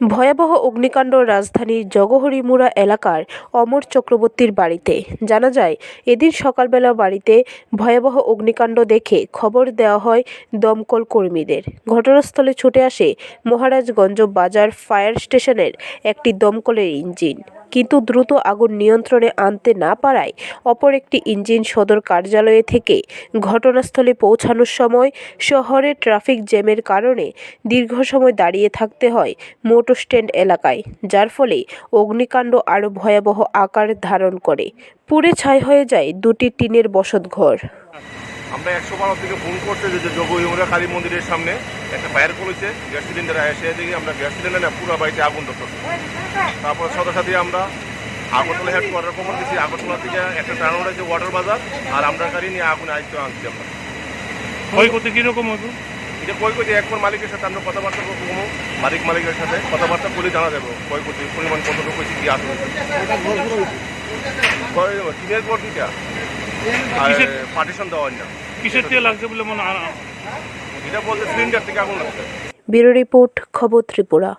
ভয়াবহ অগ্নিকাণ্ড রাজধানীর জগহরিমুড়া এলাকার অমর চক্রবর্তীর বাড়িতে। জানা যায়, এদিন সকালবেলা বাড়িতে ভয়াবহ অগ্নিকাণ্ড দেখে খবর দেওয়া হয় দমকল কর্মীদের। ঘটনাস্থলে ছুটে আসে মহারাজগঞ্জ বাজার ফায়ার স্টেশনের একটি দমকলের ইঞ্জিন। কিন্তু দ্রুত আগুন নিয়ন্ত্রণে আনতে না পারায় অপর একটি ইঞ্জিন সদর কার্যালয়ে থেকে ঘটনাস্থলে পৌঁছানোর সময় শহরে ট্রাফিক জ্যামের কারণে দীর্ঘ সময় দাঁড়িয়ে থাকতে হয় মোটর স্ট্যান্ড এলাকায়, যার ফলে অগ্নিকাণ্ড আরও ভয়াবহ আকার ধারণ করে। পুড়ে ছাই হয়ে যায় দুটি টিনের বসতঘর। আমরা একশো বারো থেকে ফোন করছে যে যে যোগ ইমরা কালী মন্দিরের সামনে একটা ফায়ার করেছে গ্যাস সিলিন্ডার এসে দেখি আমরা গ্যাস সিলিন্ডার না পুরো বাড়িতে আগুন ধরতে তারপর সাথে সাথে আমরা আগরতলা হেড কোয়ার্টার খবর দিচ্ছি আগরতলা থেকে একটা টার্ন আছে ওয়াটার বাজার আর আমরা গাড়ি নিয়ে আগুন আয়ত্ত আনছি আমরা। ক্ষয়ক্ষতি কীরকম হইব এটা কই কই একবার মালিকের সাথে আমরা কথাবার্তা করব মালিক মালিকের সাথে কথাবার্তা বলে জানা যাবে কোটি পরিমাণ কতটুকু কি আসবে টিনের পর দুইটা। আর পার্টিশন পার্টিশন হয় না। কিসের দিয়ে লাগছে বলে মনে হয়? এটা বলতে সিলিন্ডার থেকে আগুন লাগছে। ব্যুরো রিপোর্ট খবর ত্রিপুরা।